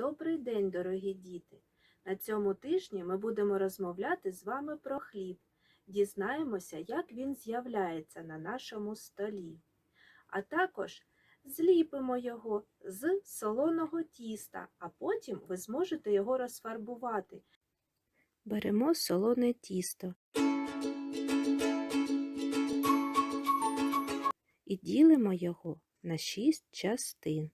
Добрий день, дорогі діти! На цьому тижні ми будемо розмовляти з вами про хліб. Дізнаємося, як він з'являється на нашому столі. А також зліпимо його з солоного тіста, а потім ви зможете його розфарбувати. Беремо солоне тісто і ділимо його на шість частин.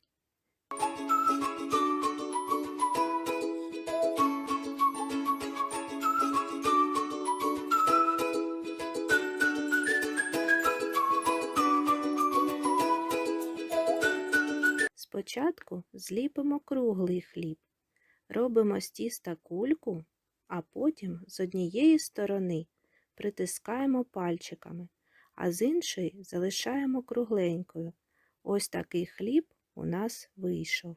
Спочатку зліпимо круглий хліб, робимо з тіста кульку, а потім з однієї сторони притискаємо пальчиками, а з іншої залишаємо кругленькою. Ось такий хліб у нас вийшов.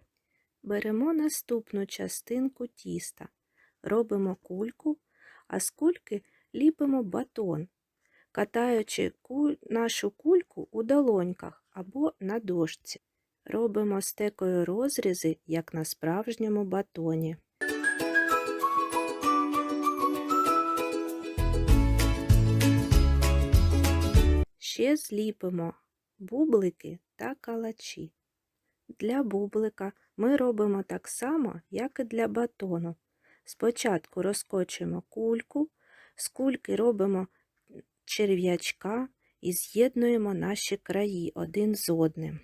Беремо наступну частинку тіста, робимо кульку, а з кульки ліпимо батон, катаючи нашу кульку у долоньках або на дошці. Робимо стекою розрізи, як на справжньому батоні. Ще зліпимо бублики та калачі. Для бублика ми робимо так само, як і для батону. Спочатку розкочуємо кульку, з кульки робимо черв'ячка і з'єднуємо наші краї один з одним.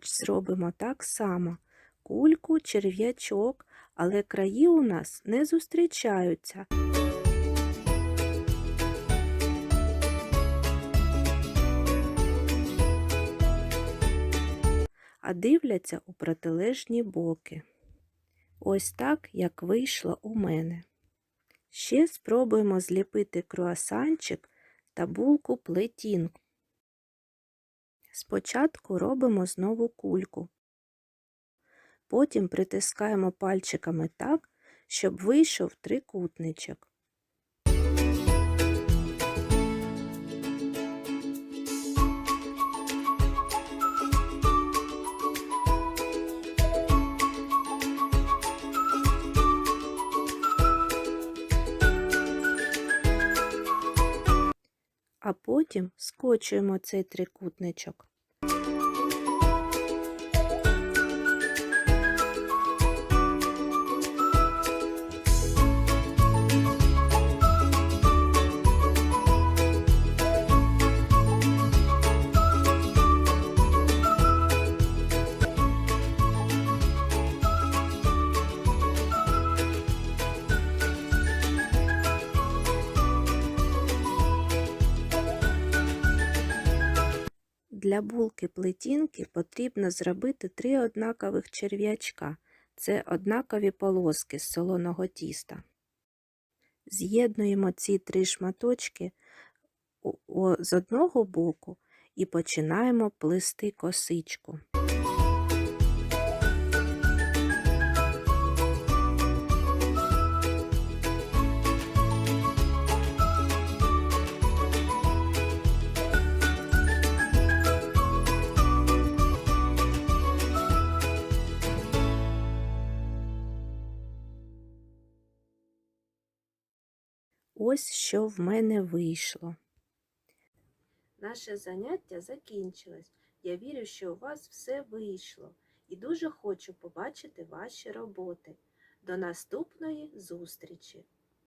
Калач зробимо так само. Кульку, черв'ячок, але краї у нас не зустрічаються. А дивляться у протилежні боки. Ось так, як вийшло у мене. Ще спробуємо зліпити круасанчик та булку плетінку. Спочатку робимо знову кульку. Потім притискаємо пальчиками так, щоб вийшов трикутничок. А потім скочуємо цей трикутничок. Для булки плетінки потрібно зробити три однакових черв'ячка. Це однакові полоски з солоного тіста. З'єднуємо ці три шматочки з одного боку і починаємо плести косичку. Ось що в мене вийшло. Наше заняття закінчилось. Я вірю, що у вас все вийшло і дуже хочу побачити ваші роботи. До наступної зустрічі!